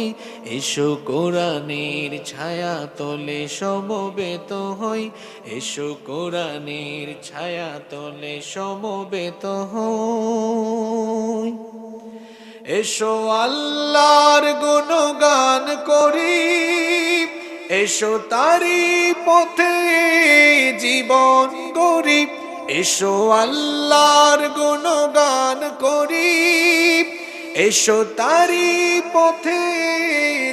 হই, এসো কোরআনের ছায়া তলে সমবেত হই, এসো কোরআনের ছায়া তলে সমবেত হই। এসো আল্লাহর গুণগান করি, এসো তারি পথে জীবন গরি এসো আল্লাহর গুণগান এসো তারি পথে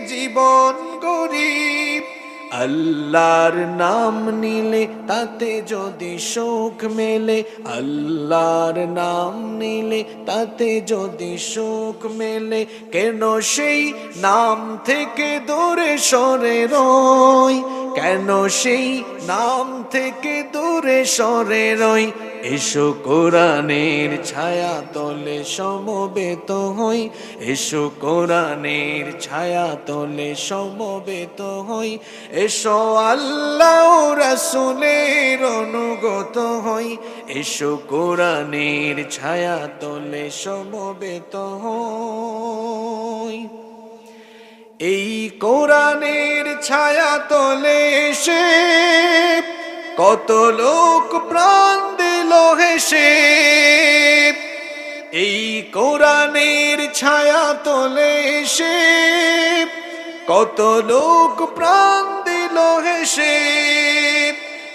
জীবন গরিব। আল্লাহর নাম নিলে তাতে যদি সুখ মেলে, আল্লাহর নাম নিলে তাতে যদি সুখ মেলে, কেন সেই নাম থেকে দূরে সরে রই? কেন সেই নাম থেকে দূরে সরে রই? এসো কোরআনের ছায়া তলে সমবেত হই। এসো কোরআনের ছায়া তলে সমবেত হই। এসো আল্লাহ রাসুলের অনুগত হই। এসো কোরআনের ছায়া তলে সমবেত হই। এই কোরআনের ছায়া তলে এসে কত লোক প্রাণ দিল হেসে। এই কোরআনের ছায়া তোলে এসে কত লোক প্রাণ দিল হেসে।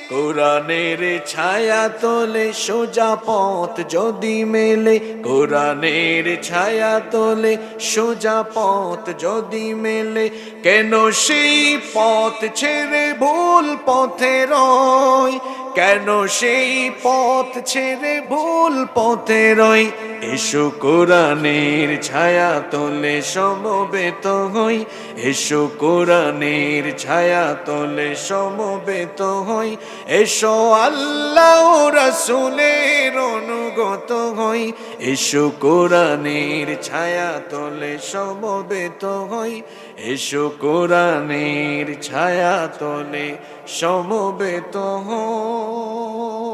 কোরআনের ছায়া তোলে সোজা পথ যদি মেলে। কোরআনের ছায়া তোলে সোজা পথ যদি মেলে। কেন সেই পথ ছেড়ে ভুল পথে রয়? কেন সেই পথ ছেড়ে ভুল পথে রই? এসো কোরআনের ছায়া তোলে সমবেত হই। এসো কোরআনের ছায়া তোলে সমবেত হই। এসো আল্লাহ রসুলের অনুগত হই এসো কোরআনের ছায়া তোলে সমবেত হই। এসো কোরআনের ছায়া তোলে সমবেত হই।